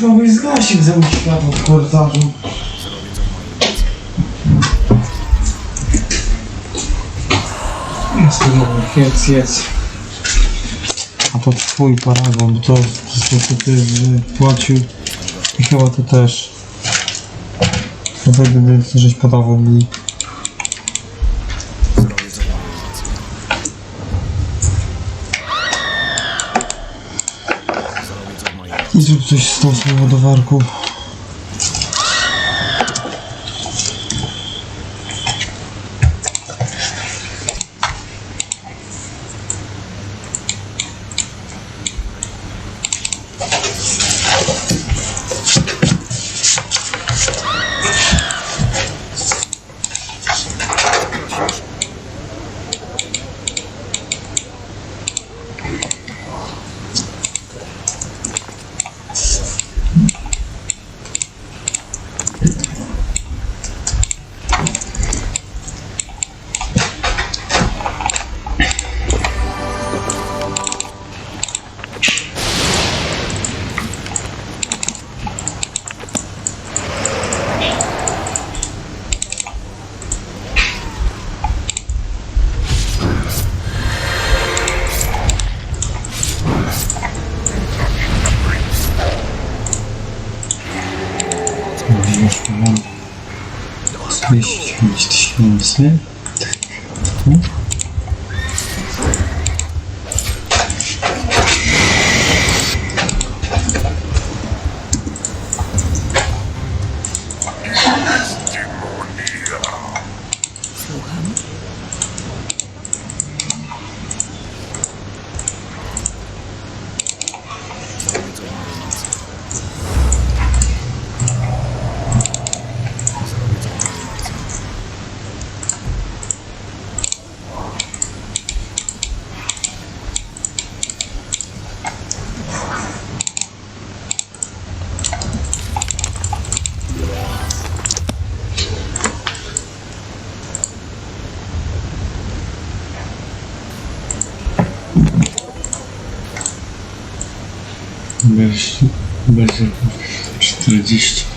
Już mogłeś zgasić za światło w korytarzu. Jest to jedz, jedz. A to twój paragon, to, to, to, to ty płacił i chyba ty też. To wtedy żeś podawał mi. I zrób coś z tą swoją tysięcy. Słucham. Bez, bez 40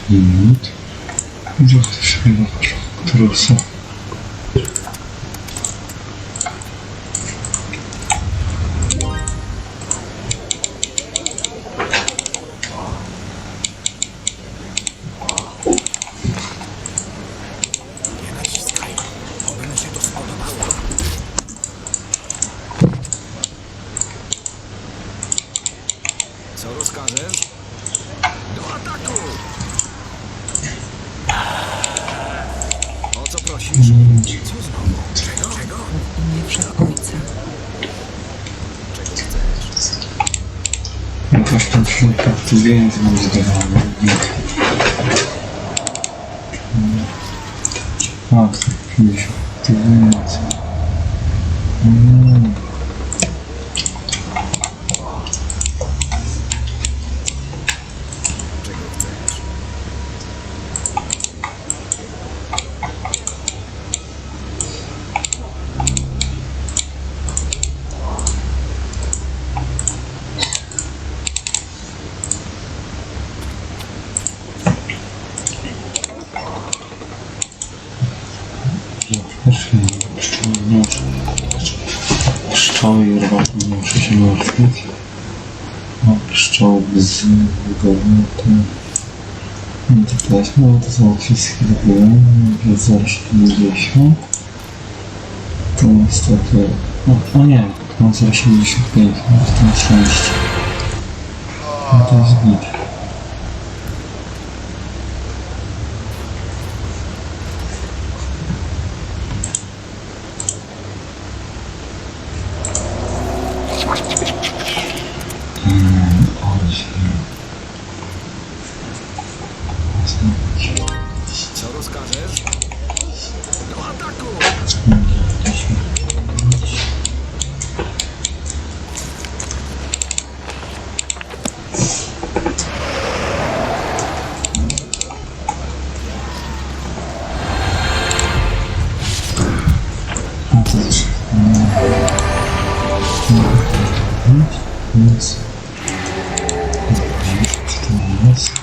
minut. Trochę też chyba trusa. Co rozkażesz? Do ataku! O co prosisz? Co znowu? Czego? Czego? W imię Wszechojca. Czego chcesz? No coś tam twój karty więcej mam zdawało. A, 50 tysięcy. Mm. Czego chcesz? Też nie pszczoły noże. Pszczoły i robaty nie muszę się martwić. No, pszczoły bez wygowoty. No to wszystkie były. Jest 0,70. To niestety... No, no nie, to mam 0,75, no to na szczęście. No to jest git. Co rozkażesz? Do ataku! No to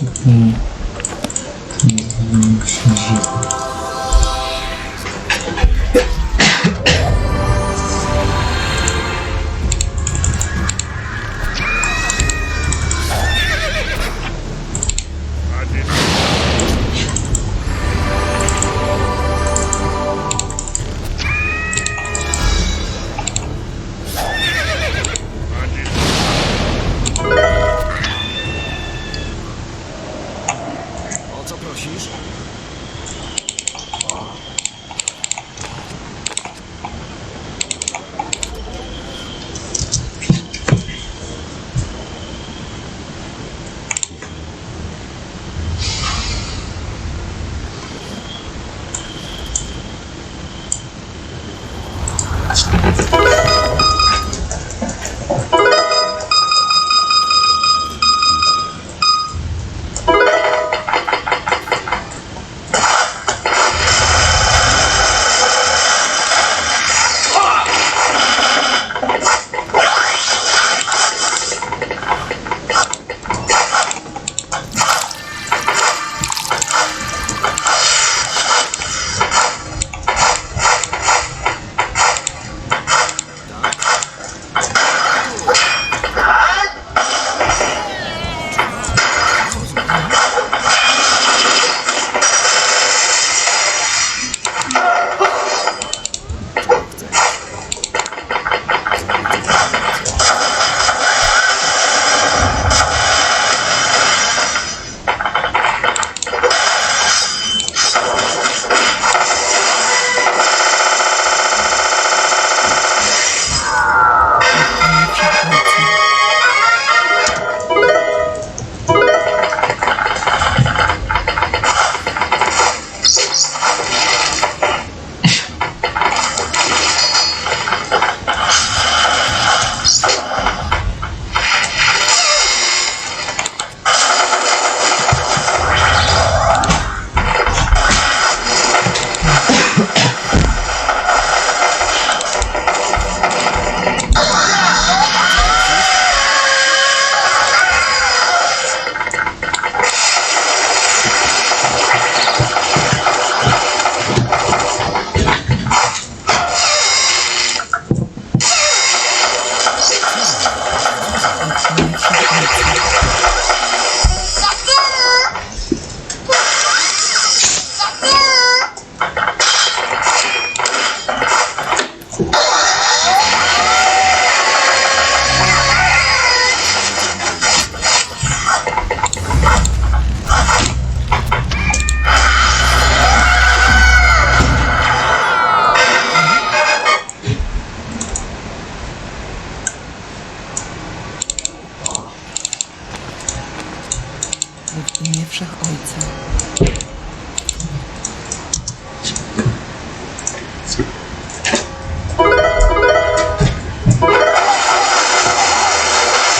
boraki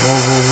Bonjour.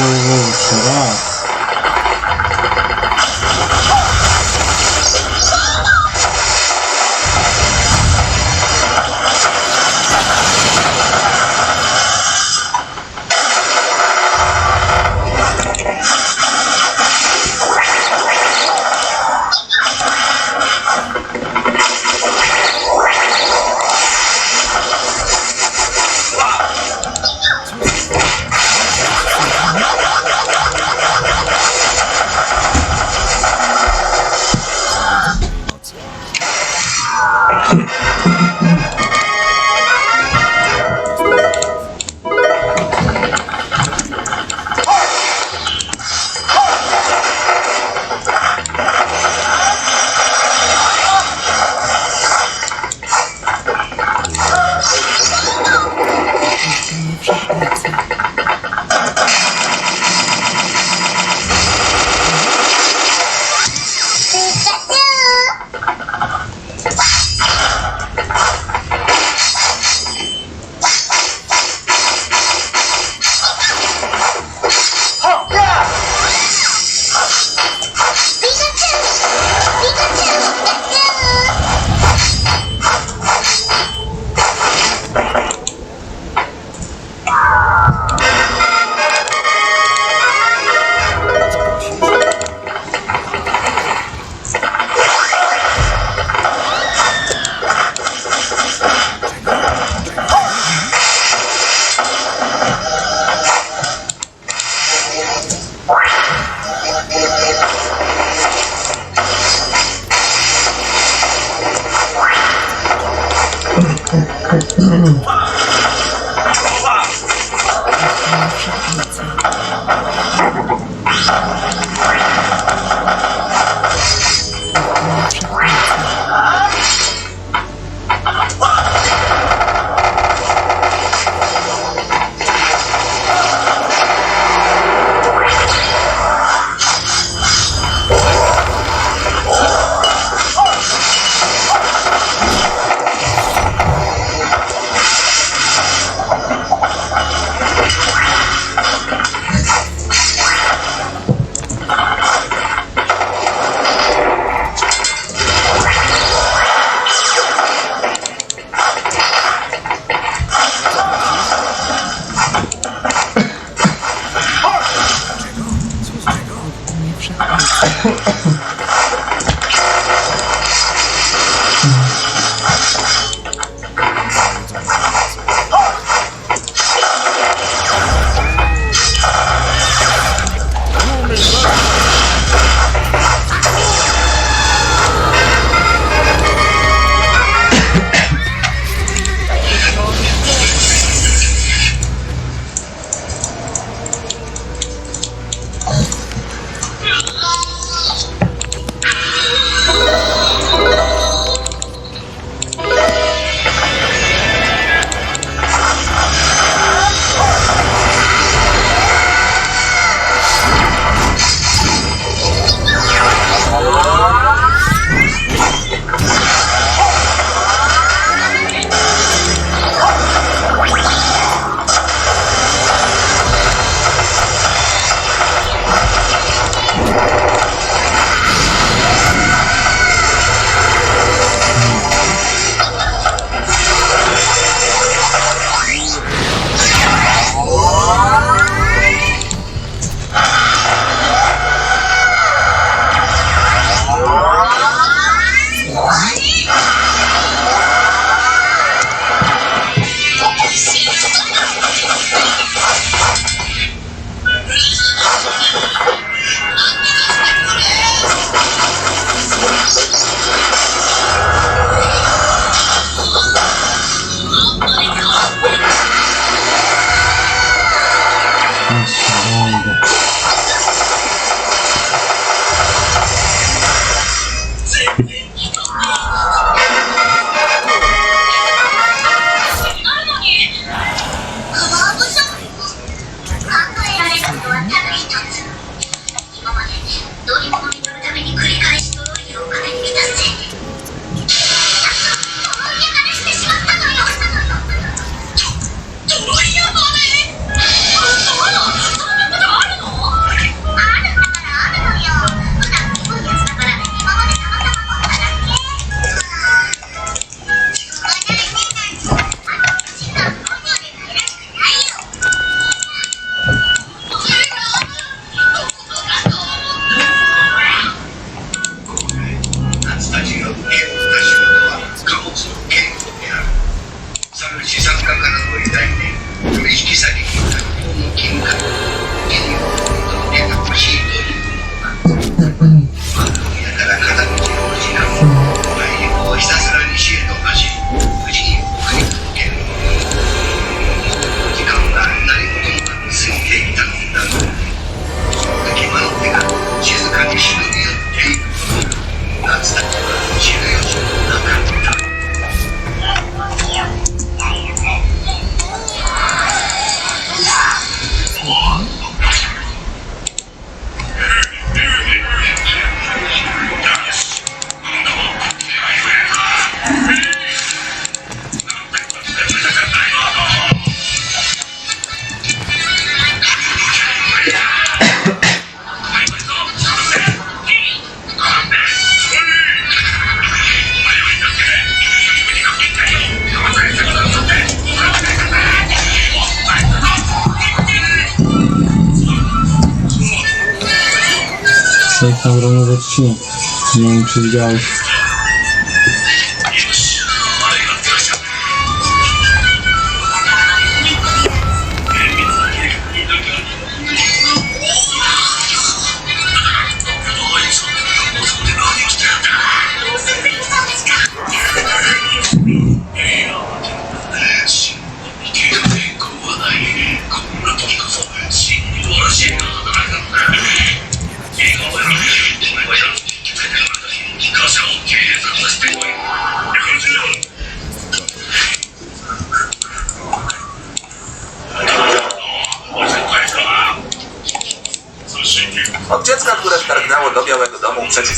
Nie wiem, czy widziałeś.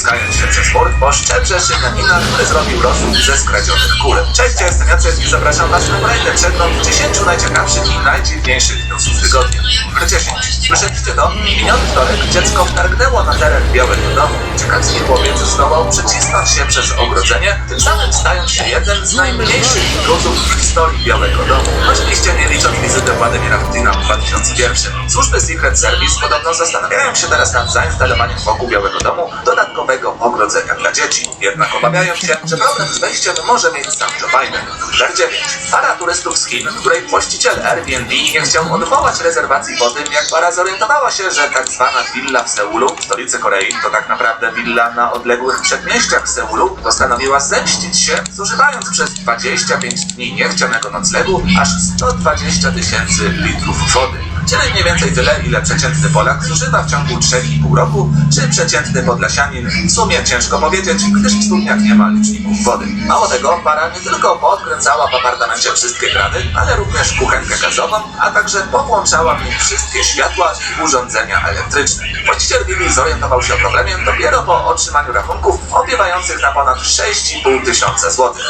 Domu, przeciskając się przez mur, po szczebrze szykanina, który zrobił rosół ze skradzionych kul. Cześć, ja jestem Jacek i zapraszam Was na kolejny przegląd 10 najciekawszych i najdziwniejszych newsów tygodnia. Numer 10. Słyszeliście to? Miniony wtorek dziecko wtargnęło na teren Białego Domu. Ciekawski chłopiec zdołał przecisnąć się przez ogrodzenie, tym samym stając się jednym z najmniejszych intruzów w historii Białego Domu. Oczywiście nie licząc wizyty Władimira Putina w 2001. Służby Secret Service podobno zastanawiają się teraz nad zainstalowaniem wokół Białego Domu dodatkowego ogrodzenia dla dzieci. Jednak obawiają się, że problem z wejściem może mieć sam Joe Biden. Numer 9. Para turystów z Chin, której właściciel Airbnb nie chciał odwołać rezerwacji po tym, jak para zorientowała się, że tak zwana willa w Seulu, w stolicy Korei, to tak naprawdę willa na odległych przedmieściach Seulu, postanowiła zemścić się, zużywając przez 25 dni niechcianego noclegu aż 120 tysięcy litrów wody. Czyli mniej więcej tyle, ile przeciętny Polak zużywa w ciągu 3,5 roku, czy przeciętny Podlasianin. W sumie ciężko powiedzieć, gdyż w studniach nie ma liczników wody. Mało tego, para nie tylko poodkręcała w apartamencie wszystkie krany, ale również kuchenkę gazową, a także powłączała w nim wszystkie światła i urządzenia elektryczne. Właściciel willi zorientował się o problemie dopiero po otrzymaniu rachunków opiewających na ponad 6,5 tysiąca złotych.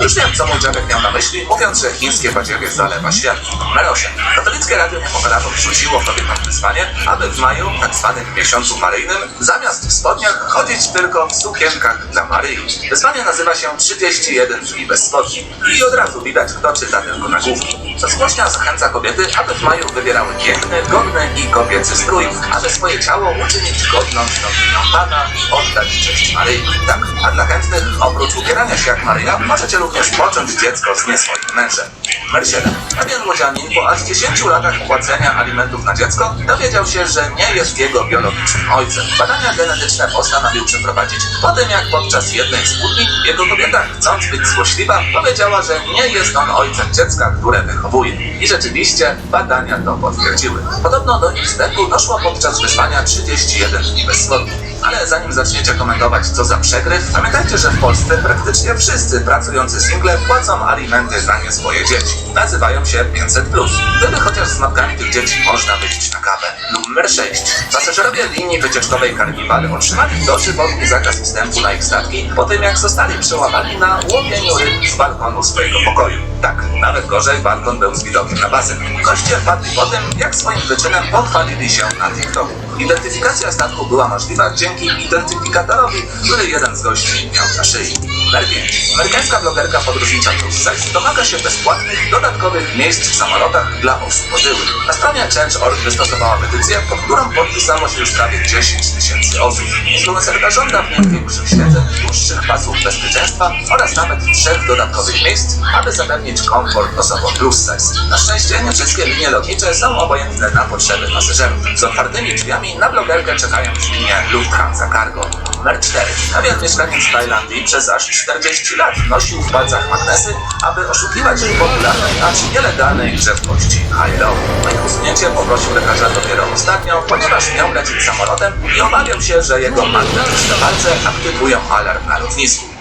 Już wiem, co mój dziadek miał na myśli, mówiąc, że chińskie badziewie zalewa świat. Numer 8. Katolickie Radio Niepokalato wrzuciło kobietom wyzwanie, aby w maju, tak zwanym miesiącu maryjnym, zamiast w spodniach chodzić tylko w sukienkach dla Maryi. Wyzwanie nazywa się 31 dni bez spodni. I od razu widać, kto czyta tylko nagłówki. Rozgłośnia zachęca kobiety, aby w maju wybierały piękny, godny i kobiecy strój, aby swoje ciało uczynić godną świątynią Pana i oddać cześć Maryi. Tak, a dla chętnych, oprócz ubierania się jak Maryja, możecie również począć dziecko z nie Numer 7. Pewien łodzianin po aż 10 latach płacenia alimentów na dziecko dowiedział się, że nie jest jego biologicznym ojcem. Badania genetyczne postanowił przeprowadzić po tym, jak podczas jednej z kłótni jego kobieta, chcąc być złośliwa, powiedziała, że nie jest on ojcem dziecka, które wychowuje. I rzeczywiście badania to potwierdziły. Podobno do wstępu doszło podczas wyzwania 31 dni bez spodni. Ale zanim zaczniecie komentować, co za przegryw, pamiętajcie, że w Polsce praktycznie wszyscy pracujący single płacą alimenty za swoje dzieci. Nazywają się 500+. Gdyby chociaż z matkami tych dzieci można wyjść na kawę. Numer 6. Pasażerowie linii wycieczkowej Carnival otrzymali dożywotni zakaz wstępu na ich statki po tym, jak zostali przełamani na łowieniu ryb z balkonu swojego pokoju. Tak, nawet gorzej, balkon był z widokiem na basen. Goście wpadli po tym, jak swoim wyczynem pochwalili się na TikToku. Identyfikacja statku była możliwa dzięki identyfikatorowi, który jeden z gości miał na szyi. 5. Amerykańska blogerka podróżnicza Size domaga się bezpłatnych, dodatkowych miejsc w samolotach dla osób otyłych. Na stronie Change.org wystosowała petycję, pod którą podpisało się już prawie 10 tysięcy osób. Influencerka żąda w niej większych świeceń, dłuższych pasów bezpieczeństwa oraz nawet trzech dodatkowych miejsc, aby zapewnić komfort osobom plus size. Na szczęście nie wszystkie linie lotnicze są obojętne na potrzeby pasażerów. Z otwartymi drzwiami na blogerkę czekają już linie Lufthansa Cargo. Numer 4. Pewien mieszkaniec Tajlandii przez aż 40 lat nosił w palcach magnesy, aby oszukiwać w popularnej, acz nielegalnej grzewkości High-Low. Na ich usunięcie poprosił lekarza dopiero ostatnio, ponieważ miał lecieć samolotem i obawiał się, że jego magnetyczne palce aktywują alarm na lotnisku.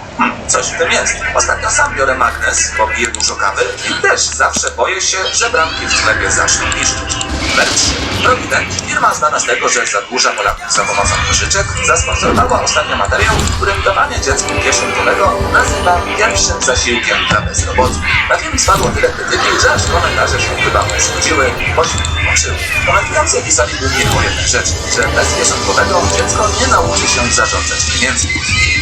Coś w tym jest. Ostatnio sam biorę magnes, bo piję dużo kawy i też zawsze boję się, że bramki w sklepie zaczną piszczeć. 3. Provident, firma znana z tego, że zadłuża Polaków za pomocą pożyczek, zasponsorowała ostatnio materiał, w którym dawanie dziecku kieszonkowego nazywa pierwszym zasiłkiem dla bezrobotnych. Na film spadło tyle krytyki, że aż komentarze się chyba wzbudziły pośmiech. łączyły. Komentujący pisali głównie o jednej rzeczy, że bez kieszonkowego dziecko nie nauczy się zarządzać pieniędzmi.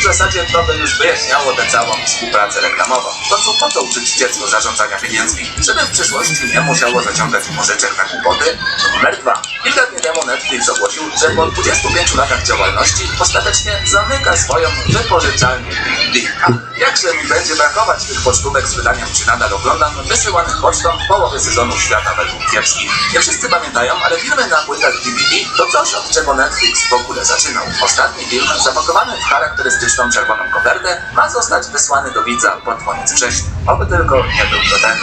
W zasadzie to by już wyjaśniało tę całą współpracę reklamową. W końcu po co uczyć dziecko zarządzania pieniędzmi? Żeby w przyszłości nie musiało zaciągać pożyczek na głupoty? Numer dwa. Kilka dni temu Netflix ogłosił, że po 25 latach działalności ostatecznie zamyka swoją wypożyczalnię DVD. Jakże mi będzie brakować tych pocztówek z pytaniem, czy nadal oglądam, wysyłanych pocztą w połowie sezonu Świata według kiepskich. Nie wszyscy pamiętają, ale filmy na płytach DVD to coś, od czego Netflix w ogóle zaczynał. Ostatni film, zapakowany w charakterystyczną czerwoną kopertę, ma zostać wysłany do widza pod koniec września. Oby tylko nie był to ten.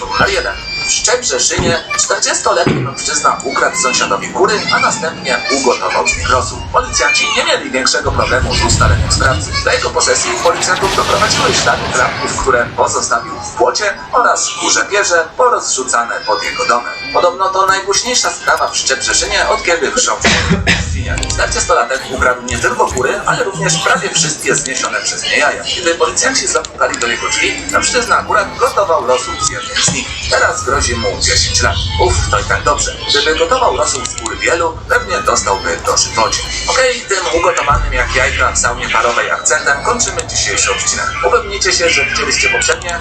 Numer 1. W Szczebrzeszynie 40-letni mężczyzna ukradł sąsiadowi kury, a następnie ugotował z nich rosół. Policjanci nie mieli większego problemu z ustaleniem sprawcy. Do jego posesji policjantów doprowadziły ślady klapków, które pozostawił w płocie oraz kurze pierze porozrzucane pod jego domem. Podobno to najgłośniejsza sprawa w Szczebrzeszynie od kiedy chrząszcz 40-latek ukradł nie tylko kury, ale również prawie wszystkie zniesione przez nie jaja. Kiedy policjanci zapukali do jego drzwi, mężczyzna akurat gotował rosół z jednej z nich. Teraz grozi mu 10 lat. Uff, to i tak dobrze. Gdyby gotował rosół z góry wielu, pewnie dostałby dożywocie. Okej, tym ugotowanym jak jajka w saunie parowej akcentem kończymy dzisiejszy odcinek. Upewnijcie się, że widzieliście poprzednie.